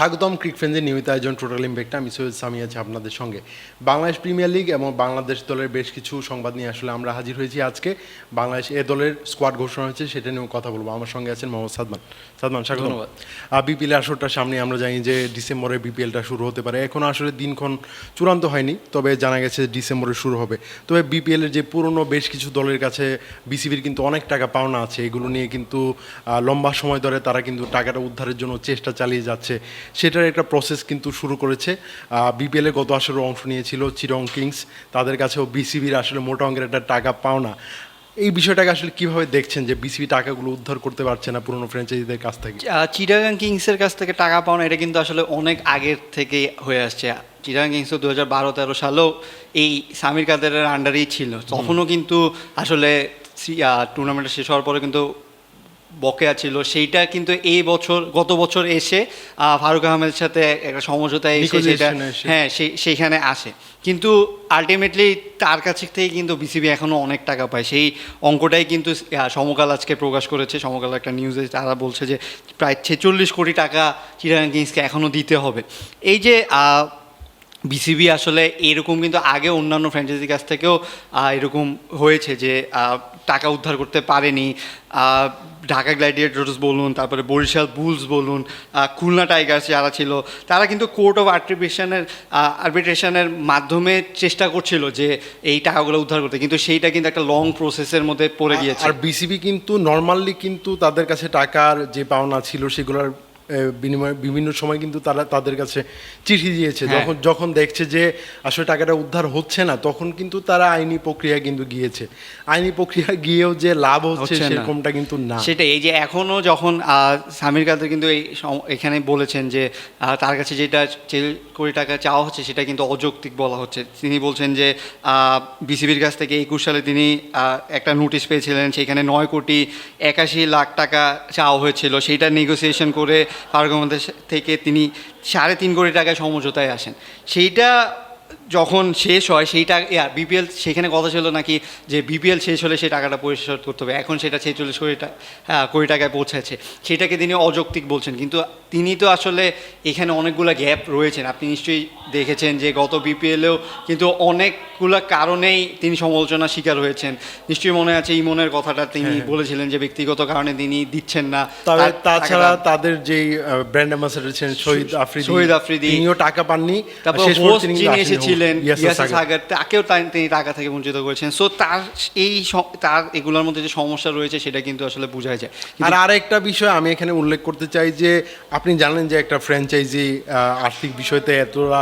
স্বাগতম ক্রিক ফ্রেন্ডের নিয়মিত আয়োজন টোটাল ইম্প্যাক্ট আমি সৈয়দ সামি আছি আপনাদের সঙ্গে। বাংলাদেশ প্রিমিয়ার লিগ এবং বাংলাদেশ দলের বেশ কিছু সংবাদ নিয়ে আসলে আমরা হাজির হয়েছি আজকে। বাংলাদেশ এ দলের স্কোয়াড ঘোষণা হয়েছে সেটা নিয়েও কথা বলব। আমার সঙ্গে আছেন মোহাম্মদ সাদমান। সাদমান স্বাগত ধন্যবাদ। বিপিএল আসরটার সামনে আমরা জানি যে ডিসেম্বরে বিপিএলটা শুরু হতে পারে। এখন আসলে দিনক্ষণ চূড়ান্ত হয়নি তবে জানা গেছে ডিসেম্বরে শুরু হবে। তবে বিপিএলের যে পুরনো বেশ কিছু দলের কাছে বিসিবির কিন্তু অনেক টাকা পাওনা আছে। এগুলো নিয়ে কিন্তু লম্বা সময় ধরে তারা কিন্তু টাকাটা উদ্ধারের জন্য চেষ্টা চালিয়ে যাচ্ছে। সেটার একটা প্রসেস কিন্তু শুরু করেছে। বিপিএল গত আসরে অংশ নিয়েছিল চিরং কিংস তাদের কাছেও বিসিবির আসলে মোটা অঙ্কের একটা টাকা পাওনা এই বিষয়টাকে আসলে কীভাবে দেখছেন যে বিসিবি টাকাগুলো উদ্ধার করতে পারছে না পুরনো ফ্র্যাঞ্চাইজিদের কাছ থেকে? চিটাগাং কিংসের কাছ থেকে টাকা পাওনা এটা কিন্তু আসলে অনেক আগের থেকে হয়ে আসছে। চিটাগাং কিংস তো দু হাজার বারো তেরো সালেও এই সামির কাদেরের আন্ডারেই ছিল। তখনও কিন্তু আসলে টুর্নামেন্টটা শেষ হওয়ার পরে কিন্তু বকেয়া ছিল সেইটা কিন্তু এই বছর গত বছর এসে ফারুক আহমেদের সাথে একটা সমঝোতা এসে সেটা হ্যাঁ সেই সেইখানে আসে। কিন্তু আলটিমেটলি তার কাছে থেকে কিন্তু বিসিবি এখনও অনেক টাকা পায়। সেই অঙ্কটাই কিন্তু সমকাল আজকে প্রকাশ করেছে। সমকাল একটা নিউজে তারা বলছে যে প্রায় ছেচল্লিশ কোটি টাকা চিরাং কিংসকে এখনও দিতে হবে। এই যে বিসিবি আসলে এরকম কিন্তু আগে অন্যান্য ফ্র্যাঞ্চাইজির কাছ থেকেও এরকম হয়েছে যে টাকা উদ্ধার করতে পারেনি। ঢাকা গ্ল্যাডিয়েটর্স বলুন তারপরে বরিশাল বুলস বলুন খুলনা টাইগার্স যারা ছিল তারা কিন্তু কোর্ট অফ আর্ট্রিবিউশনের আর্বিট্রেশনের মাধ্যমে চেষ্টা করছিল যে এই টাকাগুলো উদ্ধার করতে। কিন্তু সেইটা কিন্তু একটা লং প্রসেসের মধ্যে পড়ে গিয়েছে। আর বিসিবি কিন্তু নর্মালি কিন্তু তাদের কাছে টাকার যে পাওনা ছিল সেগুলোর বিনিময়ে বিভিন্ন সময় কিন্তু তারা তাদের কাছে চিঠি দিয়েছে। হ্যাঁ। যখন যখন দেখছে যে আসলে টাকাটা উদ্ধার হচ্ছে না তখন কিন্তু তারা আইনি প্রক্রিয়া কিন্তু গিয়েছে। আইনি প্রক্রিয়া গিয়েও যে লাভ হচ্ছে। সেরকমটা কিন্তু না। সেটাই এই যে এখনও যখন সামির কাদের কিন্তু এই এখানে বলেছেন যে তার কাছে যেটা কোটি টাকা চাওয়া হচ্ছে সেটা কিন্তু অযৌক্তিক বলা হচ্ছে। তিনি বলছেন যে বিসিবির কাছ থেকে একুশ সালে তিনি একটা নোটিশ পেয়েছিলেন সেখানে নয় কোটি একাশি লাখ টাকা চাওয়া হয়েছিল। সেইটা নেগোসিয়েশন করে আহমদের থেকে তিনি সাড়ে তিন কোটি টাকায় সমঝোতায় আসেন। সেইটা যখন শেষ হয় সেইটা বিপিএল সেখানে কথা ছিল নাকি যে বিপিএল শেষ হলে সেই টাকাটা পরিশোধ করতে হবে এখন সেটা ছেচল্লিশ কোটি হ্যাঁ কোটি টাকায় পৌঁছেছে সেটাকে তিনি অযৌক্তিক বলছেন কিন্তু তিনি তো আসলে এখানে অনেকগুলো গ্যাপ রয়েছেন আপনি নিশ্চয়ই দেখেছেন যে গত বিপিএলেও কিন্তু অনেকগুলো কারণেই তিনি সমালোচনার শিকার হয়েছেন নিশ্চয়ই মনে আছে ইমনের কথাটা তিনি হ্যাঁ। বলেছিলেন যে ব্যক্তিগত কারণে তিনি দিচ্ছেন না তবে তাছাড়া তাদের যেই ব্র্যান্ড অ্যাম্বাসেডার ছিলেন শহীদ আফ্রিদি শহীদ আফ্রিদি। তিনিও টাকা পাননি তারপর যিনি আসেননি। ইয়াসির সাগর। তাকেও তিনি টাকা থেকে বঞ্চিত করেছেন। সো তার এই তার এগুলোর মধ্যে যে সমস্যা রয়েছে সেটা কিন্তু আসলে বোঝা যায়। আর আরেকটা বিষয় আমি এখানে উল্লেখ করতে চাই যে আপনি জানেন যে একটা ফ্র্যাঞ্চাইজি আর্থিক বিষয়তে এতটা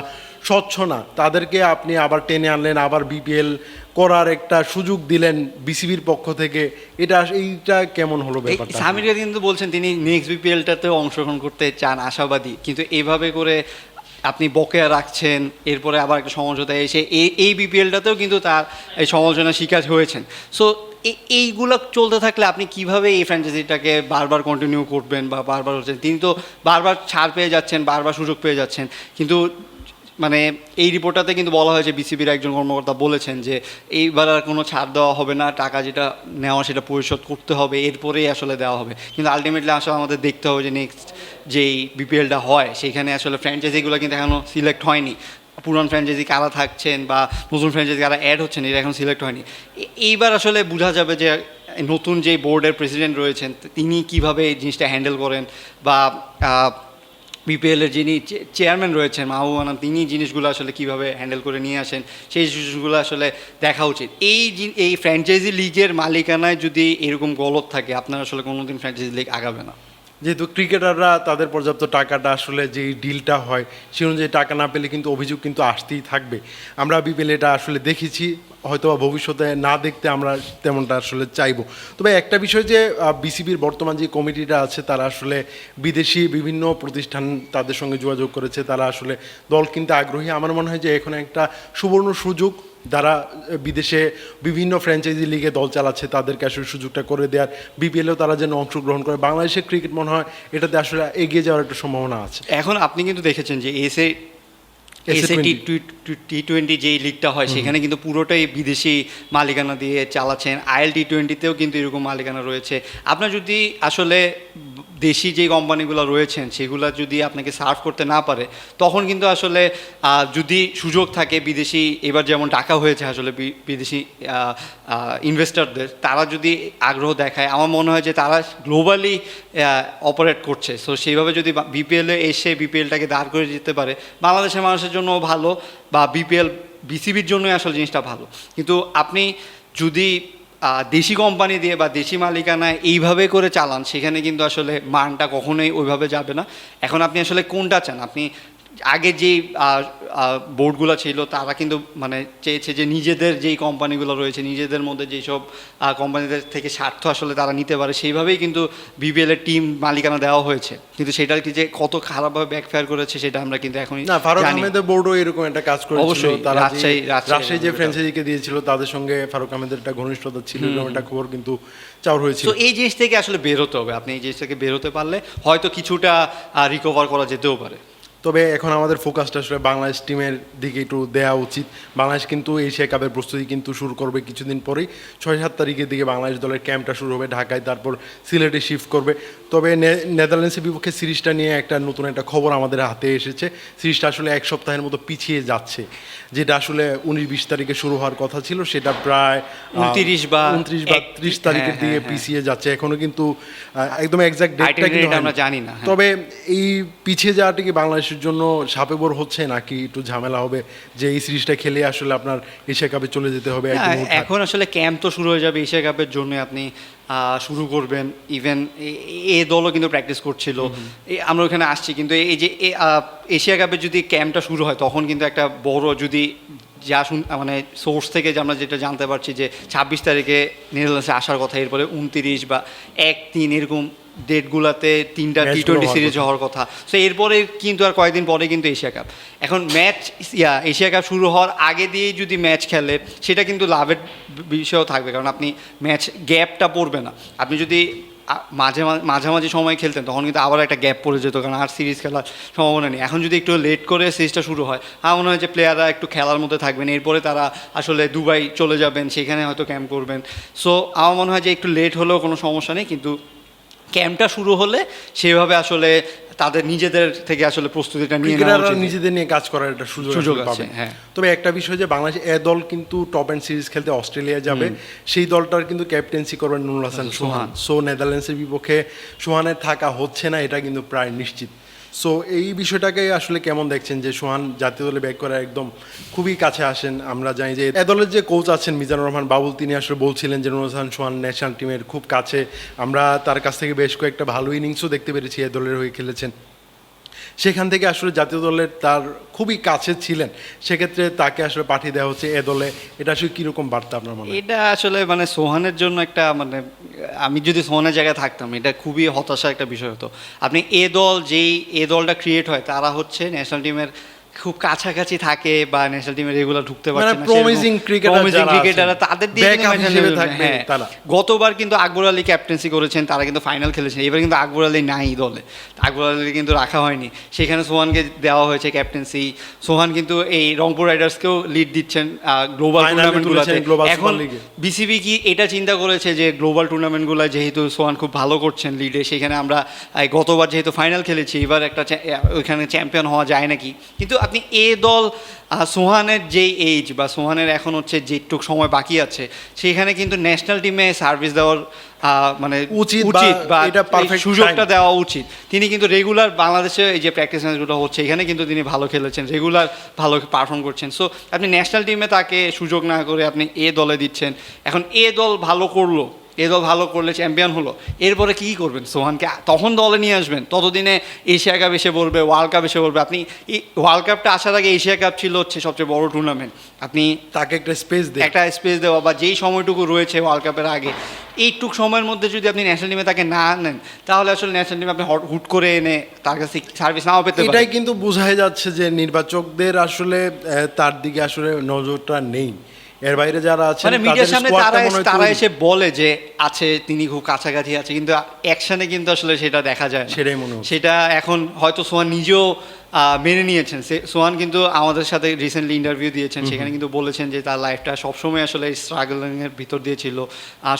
স্বচ্ছ না। তাদেরকে আপনি আবার টেনে আনলেন আবার বিপিএল করার একটা সুযোগ দিলেন বিসিবির পক্ষ থেকে। এটা এইটা কেমন হলো ব্যাপারটা? সামির কিন্তু বলছেন তিনি নেক্সট বিপিএলটাতেও অংশগ্রহণ করতে চান আশাবাদী। কিন্তু এভাবে করে আপনি বকেয়া রাখছেন, এরপরে আবার একটা সমঝোতায় এসে এই এই বিপিএলটাতেও কিন্তু তার এই সমালোচনার শিকার হয়েছেন। সো এইগুলো চলতে থাকলে আপনি কীভাবে এই ফ্র্যাঞ্চাইজিটাকে বারবার কন্টিনিউ করবেন বা বারবার হচ্ছেন তিনি তো বারবার ছাড় পেয়ে যাচ্ছেন, বারবার সুযোগ পেয়ে যাচ্ছেন, কিন্তু মানে এই রিপোর্টটাতে কিন্তু বলা হয়েছে বিসিবির একজন কর্মকর্তা বলেছেন যে এইবার আর কোনো ছাড় দেওয়া হবে না, টাকা যেটা নেওয়া সেটা পরিশোধ করতে হবে, এরপরেই আসলে দেওয়া হবে। কিন্তু আলটিমেটলি আসলে আমাদের দেখতে হবে যে নেক্সট যেই বিপিএলটা হয়, সেখানে আসলে ফ্র্যাঞ্চাইজিগুলো কিন্তু এখনও সিলেক্ট হয়নি। পুরান ফ্র্যাঞ্চাইজি কারা থাকছেন বা নতুন ফ্র্যাঞ্চাইজি কারা অ্যাড হচ্ছেন এটা এখন সিলেক্ট হয়নি। এইবার আসলে বোঝা যাবে যে নতুন যে বোর্ডের প্রেসিডেন্ট রয়েছেন, তিনি কীভাবে এই জিনিসটা হ্যান্ডেল করেন বা বিপিএলের যিনি চেয়ারম্যান রয়েছেন মাহবুবানা তিনি জিনিসগুলো আসলে কীভাবে হ্যান্ডেল করে নিয়ে আসেন, সেই জিনিসগুলো আসলে দেখা উচিত। এই এই ফ্র্যাঞ্চাইজি লিগের মালিকানায় যদি এরকম গলত থাকে, আপনার আসলে কোনোদিন ফ্র্যাঞ্চাইজি লিগ আগাবে না। যেহেতু ক্রিকেটাররা তাদের পর্যাপ্ত টাকাটা আসলে যে ডিলটা হয় সে অনুযায়ী টাকা না পেলে কিন্তু অভিযোগ কিন্তু আসতেই থাকবে। আমরা বিপিএল এটা আসলে দেখেছি হয়তো ভবিষ্যতে না দেখতে আমরা তেমনটা আসলে চাইব। তবে একটা বিষয় যে বিসিবির বর্তমান যে কমিটিটা আছে, তারা আসলে বিদেশি বিভিন্ন প্রতিষ্ঠান তাদের সঙ্গে যোগাযোগ করেছে, তারা আসলে দল কিনতে আগ্রহী। আমার মনে হয় যে এখন একটা সুবর্ণ সুযোগ যারা বিদেশে বিভিন্ন ফ্র্যাঞ্চাইজি লিগে দল চালাচ্ছে তাদেরকে আসলে সুযোগটা করে দেওয়ার বিপিএলেও তারা যেন অংশগ্রহণ করে। বাংলাদেশের ক্রিকেট মনে হয় এটাতে আসলে এগিয়ে যাওয়ার একটা সম্ভাবনা আছে। এখন আপনি কিন্তু দেখেছেন যে এসে এসএ এসে টি 20 টি টোয়েন্টি যেই লিগটা হয় সেখানে কিন্তু পুরোটাই বিদেশি মালিকানা দিয়ে চালাচ্ছেন। আইএল টি টোয়েন্টিতেও কিন্তু এরকম মালিকানা রয়েছে। আপনার যদি আসলে দেশি যে কোম্পানিগুলো রয়েছেন, সেগুলো যদি আপনাকে সার্ভ করতে না পারে, তখন কিন্তু আসলে যদি সুযোগ থাকে বিদেশি, এবার যেমন ডাকা হয়েছে আসলে বিদেশি ইনভেস্টরদের তারা যদি আগ্রহ দেখায়, আমার মনে হয় যে তারা গ্লোবালি অপারেট করছে। সো সেইভাবে যদি বিপিএলে এসে বিপিএলটাকে দাঁড় করে দিতে পারে, বাংলাদেশের মানুষের জন্য ভালো, বা বিপিএল বিসিবির জন্যই আসলে জিনিসটা ভালো। কিন্তু আপনি যদি দেশি কোম্পানি দিয়ে বা দেশি মালিকানায় এইভাবে করে চালান, সেখানে কিন্তু আসলে মানটা কখনোই ওইভাবে যাবে না। এখন আপনি আসলে কোনটা চান? আপনি আগে যে বোর্ডগুলো ছিল তারা কিন্তু মানে চেয়েছে যে নিজেদের যেই কোম্পানিগুলো রয়েছে নিজেদের মধ্যে যেসব কোম্পানিদের থেকে স্বার্থ আসলে তারা নিতে পারে সেইভাবেই কিন্তু বিপিএল এর টিম মালিকানা দেওয়া হয়েছে। কিন্তু সেটা কি যে কত খারাপভাবে ব্যাকফায়ার করেছে সেটা আমরা কিন্তু এখনই না ফারুক। আহমেদের বোর্ডও এরকম একটা কাজ করেছিল। অবশ্যই, রাজশাহী- রাজশাহী যে। ফ্র্যাঞ্চাইজিকে দিয়েছিল তাদের সঙ্গে ফারুক আহমেদের একটা ঘনিষ্ঠতা ছিল এরকম একটা খবর কিন্তু চাওয়ার হয়েছিল। তো এই জিনিস থেকে আসলে বেরোতে হবে। আপনি এই জিনিস থেকে বেরোতে পারলে হয়তো কিছুটা রিকভার করা যেতেও পারে। তবে এখন আমাদের ফোকাসটা আসলে বাংলাদেশ টিমের দিকে একটু দেওয়া উচিত বাংলাদেশ কিন্তু এশিয়া কাপের প্রস্তুতি কিন্তু শুরু করবে কিছুদিন পরেই ছয় সাত তারিখের দিকে বাংলাদেশ দলের ক্যাম্পটা শুরু হবে ঢাকায় তারপর সিলেটে শিফট করবে তবে নেদারল্যান্ডসের বিপক্ষে সিরিজটা নিয়ে একটা নতুন একটা খবর আমাদের হাতে এসেছে সিরিজটা আসলে এক সপ্তাহের মতো পিছিয়ে যাচ্ছে যেটা আসলে উনিশ বিশ তারিখে শুরু হওয়ার কথা ছিল সেটা প্রায় 29 বা উনত্রিশ বা ত্রিশ তারিখের হ্যাঁ, দিকে হ্যাঁ, হ্যাঁ। পিছিয়ে যাচ্ছে এখনও কিন্তু একদম এক্সাক্ট ডেটটা কিন্তু আমরা। জানি না। তবে এই পিছিয়ে যাওয়াটা কি বাংলাদেশের জন্য সাপে বোর হচ্ছে নাকি একটু ঝামেলা হবে? যে এই সিরিজটা খেলে আসলে আপনার এশিয়া কাপে চলে যেতে হবে এখন আসলে ক্যাম্প তো শুরু হয়ে যাবে এশিয়া কাপের জন্য আপনি শুরু করবেন ইভেন এ দলও কিন্তু প্র্যাকটিস করছিল। আমরা ওখানে আসছি কিন্তু এই যে এশিয়া কাপের যদি ক্যাম্পটা শুরু হয় তখন কিন্তু একটা বড় যদি যা শুন মানে সোর্স থেকে যে আমরা যেটা জানতে পারছি যে ছাব্বিশ তারিখে নেদারল্যান্ডসে আসার কথা এরপরে উনতিরিশ বা এক তিন এরকম ডেটগুলোতে তিনটা টি টোয়েন্টি সিরিজ হওয়ার কথা। সো এরপরে কিন্তু আর কয়েকদিন পরে কিন্তু এশিয়া কাপ এখন ম্যাচ ইয়া এশিয়া কাপ শুরু হওয়ার আগে দিয়েই যদি ম্যাচ খেলে সেটা কিন্তু লাভের বিষয়ও থাকবে। কারণ আপনি ম্যাচ গ্যাপটা পড়বে না। আপনি যদি মাঝে মাঝে মাঝামাঝি সময় খেলতেন, তখন কিন্তু আবার একটা গ্যাপ পড়ে যেত, কারণ আর সিরিজ খেলার সম্ভাবনা নেই। এখন যদি একটু লেট করে সিরিজটা শুরু হয়, আমার মনে হয় যে প্লেয়াররা একটু খেলার মধ্যে থাকবেন। এরপরে তারা আসলে দুবাই চলে যাবেন, সেখানে হয়তো ক্যাম্প করবেন। সো আমার মনে হয় যে একটু লেট হলেও কোনো সমস্যা নেই, কিন্তু ক্যাম্পটা শুরু হলে সেভাবে আসলে তাদের নিজেদের থেকে আসলে প্রস্তুতিটা নিয়ে। নিজেদের নিয়ে কাজ করার একটা সুযোগ সুযোগ আছে। হ্যাঁ। তবে একটা বিষয় যে বাংলাদেশ এ দল কিন্তু টপ অ্যান্ড সিরিজ খেলতে অস্ট্রেলিয়া যাবে সেই দলটার কিন্তু ক্যাপ্টেন্সি করবেন নুরুল হাসান সোহান সো নেদারল্যান্ডসের বিপক্ষে সোহানের থাকা হচ্ছে না এটা কিন্তু প্রায় নিশ্চিত সো এই বিষয়টাকে আসলে কেমন দেখছেন যে সোহান জাতীয় দলে ব্যাক করা একদম খুবই কাছে আসেন? আমরা জানি যে এ দলের যে কোচ আছেন মিজানুর রহমান বাবুল, তিনি আসলে বলছিলেন যে নুরুল সোহান ন্যাশনাল টিমের খুব কাছে। আমরা তার কাছ থেকে বেশ কয়েকটা ভালো ইনিংসও দেখতে পেরেছি এ দলের হয়ে খেলেছেন। সেখান থেকে আসলে জাতীয় দলের তার খুবই কাছে ছিলেন। সেক্ষেত্রে তাকে আসলে পাঠিয়ে দেওয়া হচ্ছে এ দলে। এটা আসলে কীরকম বার্তা আপনার মনে এটা আসলে মানে সোহানের জন্য একটা মানে আমি যদি সোহানের জায়গায় থাকতাম, এটা খুবই হতাশা একটা বিষয় হতো। আপনি এ দল, যেই এ দলটা ক্রিয়েট হয়, তারা হচ্ছে ন্যাশনাল টিমের খুব কাছাকাছি থাকে বা ন্যাশনাল টিমে রেগুলার ঢুকতে পারছে মানে না প্রমিজিং ক্রিকেটার তাদের দিয়ে হিসেবে থাকবে হ্যাঁ। গতবার কিন্তু আকবর আলী ক্যাপ্টেন্সি করেছেন তারা কিন্তু ফাইনাল খেলেছেন এবার কিন্তু আকবর আলী নাই দলে। আকবর আলী কিন্তু রাখা হয়নি। সেখানে সোহানকে দেওয়া হয়েছে ক্যাপ্টেন্সি সোহান কিন্তু এই রংপুর রাইডার্সকেও লিড দিচ্ছেন গ্লোবাল টুর্নামেন্টগুলোতে এখন বিসিবি কি এটা চিন্তা করেছে যে গ্লোবাল টুর্নামেন্টগুলো যেহেতু সোহান খুব ভালো করছেন লিডে সেখানে আমরা গতবার যেহেতু ফাইনাল খেলেছি এবার একটা ওইখানে চ্যাম্পিয়ন হওয়া যায় নাকি? কিন্তু আপনি এ দল সোহানের যেই এইজ বা সোহানের এখন হচ্ছে যেটুক সময় বাকি আছে সেখানে কিন্তু ন্যাশনাল টিমে সার্ভিস দেওয়ার মানে উচিত উচিত বা এটা সুযোগটা দেওয়া উচিত। তিনি কিন্তু রেগুলার বাংলাদেশে এই যে প্র্যাকটিস ম্যাচগুলো হচ্ছে এখানে কিন্তু তিনি ভালো খেলেছেন রেগুলার ভালো পারফর্ম করছেন। সো আপনি ন্যাশনাল টিমে তাকে সুযোগ না করে আপনি এ দলে দিচ্ছেন। এখন এ দল ভালো করল এ দল ভালো করলে চ্যাম্পিয়ন হলো। এরপরে কী করবেন? সোহানকে তখন দলে নিয়ে আসবেন। ততদিনে এশিয়া কাপ এসে বলবে ওয়ার্ল্ড কাপ এসে বলবে আপনি ওয়ার্ল্ড কাপটা আসার আগে এশিয়া কাপ ছিল হচ্ছে সবচেয়ে বড় টুর্নামেন্ট আপনি তাকে একটা স্পেস দেয় একটা স্পেস দেওয়া বা যেই সময়টুকু রয়েছে ওয়ার্ল্ড কাপের আগে এইটুক সময়ের মধ্যে যদি আপনি ন্যাশনাল টিমে তাকে না নেন তাহলে আসলে ন্যাশনাল টিমে আপনি হট- হুট করে এনে তার কাছে সার্ভিস নাও পেতে এটাই কিন্তু বোঝাই যাচ্ছে যে নির্বাচকদের আসলে তার দিকে আসলে নজরটা নেই। এর বাইরে যারা আছে মানে মিডিয়ার সামনে তারা এসে- তারা এসে বলে যে আছে তিনি খুব কাছাকাছি আছে কিন্তু অ্যাকশনে কিন্তু আসলে সেটা দেখা যায় সেটাই মনে হয় সেটা এখন হয়তো সোহান নিজেও মেনে নিয়েছেন। সে সোহান কিন্তু আমাদের সাথে রিসেন্টলি ইন্টারভিউ দিয়েছেন। সেখানে কিন্তু বলেছেন যে তার লাইফটা সবসময় আসলে স্ট্রাগলিংয়ের ভিতর দিয়ে ছিল।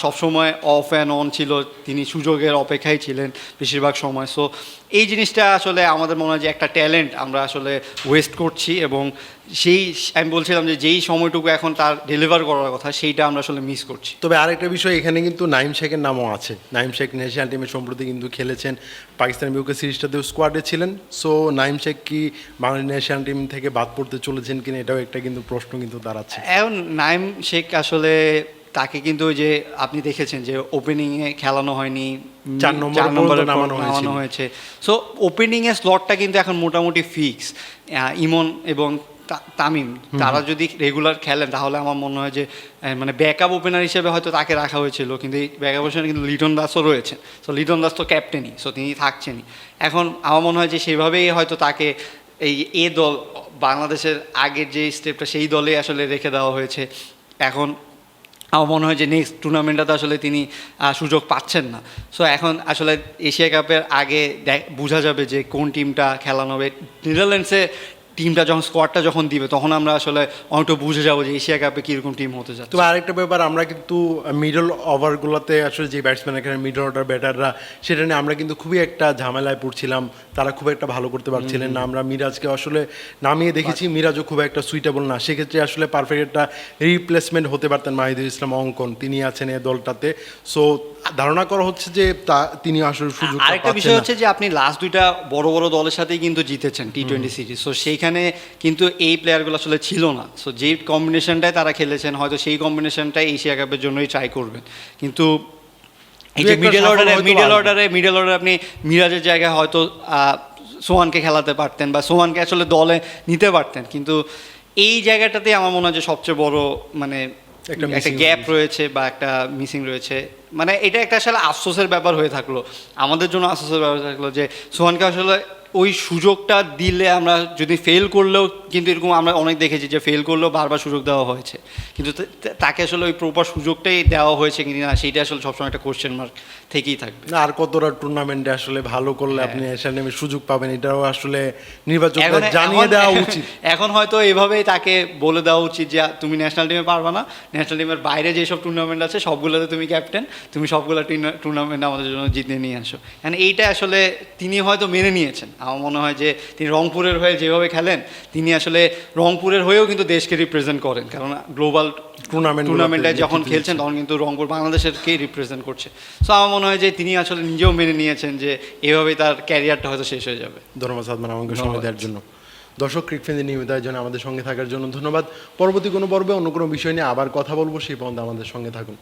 সবসময় অফ অ্যান্ড অন ছিল। তিনি সুযোগের অপেক্ষায় ছিলেন বেশিরভাগ সময়। সো এই জিনিসটা আসলে আমাদের মনে হয় যে একটা ট্যালেন্ট আমরা আসলে ওয়েস্ট করছি এবং সেই আমি বলছিলাম যে যেই সময়টুকু এখন তার ডেলিভার করার কথা সেইটা আমরা আসলে মিস করছি। তবে আরেকটা বিষয় এখানে কিন্তু নাইম শেখের নামও আছে। নাইম শেখ ন্যাশনাল টিমে সম্প্রতি কিন্তু খেলেছেন। পাকিস্তান বিপক্ষে সিরিজটাতেও স্কোয়াডে ছিলেন। সো নাইম শেখ কি বাংলাদেশ ন্যাশনাল টিম থেকে বাদ পড়তে চলেছেন কিনা এটাও একটা কিন্তু প্রশ্ন কিন্তু দাঁড়াচ্ছে। এখন নাইম শেখ আসলে তাকে কিন্তু ওই যে আপনি দেখেছেন যে ওপেনিংয়ে খেলানো হয়নি চার নম্বরে নম্বরে নামানো হয়েছে। সো ওপেনিংয়ের স্লটটা কিন্তু এখন মোটামুটি ফিক্স ইমন এবং তামিম তারা যদি রেগুলার খেলেন তাহলে আমার মনে হয় যে মানে ব্যাকআপ ওপেনার হিসেবে হয়তো তাকে রাখা হয়েছিল কিন্তু এই ব্যাকআপ ওপেনার কিন্তু লিটন দাসও রয়েছে সো লিটন দাস তো ক্যাপ্টেনই সো তিনি থাকছেনই। এখন আমার মনে হয় যে সেভাবেই হয়তো তাকে এই এ দল বাংলাদেশের আগের যে স্টেপটা সেই দলে আসলে রেখে দেওয়া হয়েছে। এখন আমার মনে হয় যে নেক্সট টুর্নামেন্টটাতে আসলে তিনি সুযোগ পাচ্ছেন না। সো এখন আসলে এশিয়া কাপের আগে দেখ- বোঝা যাবে যে কোন টিমটা খেলানো হবে। নেদারল্যান্ডসে টিমটা যখন স্কোয়াডটা যখন দিবে, তখন আমরা আসলে অনেকটা বুঝে যাব যে এশিয়া কাপে কীরকম টিম হতে যাচ্ছে। তবে আরেকটা ব্যাপার, আমরা কিন্তু মিডল ওভারগুলোতে আসলে যে ব্যাটসম্যান এখানে মিডল অর্ডার ব্যাটাররা সেটা নিয়ে আমরা কিন্তু খুবই একটা ঝামেলায় পড়ছিলাম। তারা খুব একটা ভালো করতে পারছিলেন না। আমরা মিরাজকে আসলে নামিয়ে দেখেছি, মিরাজও খুব একটা সুইটেবল না। সেক্ষেত্রে আসলে পারফেক্ট একটা রিপ্লেসমেন্ট হতে পারতেন মাহিদুল ইসলাম অঙ্কন। তিনি আছেন এই দলটাতে। সো ধারণা করা হচ্ছে যে তা তিনি আসলে সুযোগ আরেকটা বিষয় হচ্ছে যে আপনি লাস্ট দুইটা বড় বড় দলের সাথেই কিন্তু জিতেছেন টি টোয়েন্টি সিরিজ সো সেইখানে কিন্তু এই প্লেয়ারগুলো আসলে ছিল না। সো যে কম্বিনেশনটাই তারা খেলেছেন হয়তো সেই কম্বিনেশনটাই এশিয়া কাপের জন্যই ট্রাই করবেন। কিন্তু এই যে মিডল অর্ডারে মিডল। অর্ডারে মিডল অর্ডারে আপনি মিরাজের জায়গায় হয়তো আহ, সোহানকে খেলাতে পারতেন বা সোহানকে আসলে দলে নিতে পারতেন। কিন্তু এই জায়গাটাতেই আমার মনে হয় যে সবচেয়ে বড় মানে একটা একটা গ্যাপ রয়েছে। বা একটা মিসিং রয়েছে। মানে এটা একটা আসলে আফসোসের ব্যাপার হয়ে থাকল। আমাদের জন্য আশ্বাসের ব্যাপার থাকল যে সোহানকে আসলে ওই সুযোগটা দিলে আমরা যদি ফেল করলেও কিন্তু এরকম আমরা অনেক দেখেছি যে ফেল করলেও বারবার সুযোগ দেওয়া হয়েছে। কিন্তু তাকে আসলে ওই প্রপার সুযোগটাই দেওয়া হয়েছে কিনা না সেইটা আসলে সবসময় একটা কোশ্চেন মার্ক থেকেই থাকবে। না আর কতটা টুর্নামেন্টে আসলে ভালো করলে আপনি ন্যাশনাল টিমে সুযোগ পাবেন এটাও আসলে নির্বাচক এখন জানিয়ে দেওয়া উচিত। এখন হয়তো এভাবেই তাকে বলে দেওয়া উচিত যে তুমি ন্যাশনাল টিমে পারবা না। ন্যাশনাল টিমের বাইরে যেসব টুর্নামেন্ট আছে সবগুলোতে তুমি ক্যাপ্টেন তুমি সবগুলো টুর্নামেন্ট আমাদের জন্য জিতে নিয়ে আসো। কারণ এইটা আসলে তিনি হয়তো মেনে নিয়েছেন। আমার মনে হয় যে তিনি রংপুরের হয়ে যেভাবে খেলেন তিনি আসলে রংপুরের হয়েও কিন্তু দেশকে রিপ্রেজেন্ট করেন কারণ গ্লোবাল Tournament টুর্নামেন্টে যখন খেলছেন তখন কিন্তু রংপুর বাংলাদেশেরকেই রিপ্রেজেন্ট করছে। সো আমার মনে হয় যে তিনি আসলে নিজেও মেনে নিয়েছেন যে এভাবেই তার ক্যারিয়ারটা হয়তো শেষ হয়ে যাবে। ধন্যবাদ সাদমান আমাকে সময় দেওয়ার জন্য। দর্শক ক্রিকফেন্সের নিয়মিত আয়োজনে আমাদের সঙ্গে থাকার জন্য ধন্যবাদ। পরবর্তী কোনো পর্বে অন্য কোনো বিষয় নিয়ে আবার কথা বলব সেই পর্যন্ত আমাদের সঙ্গে থাকুন।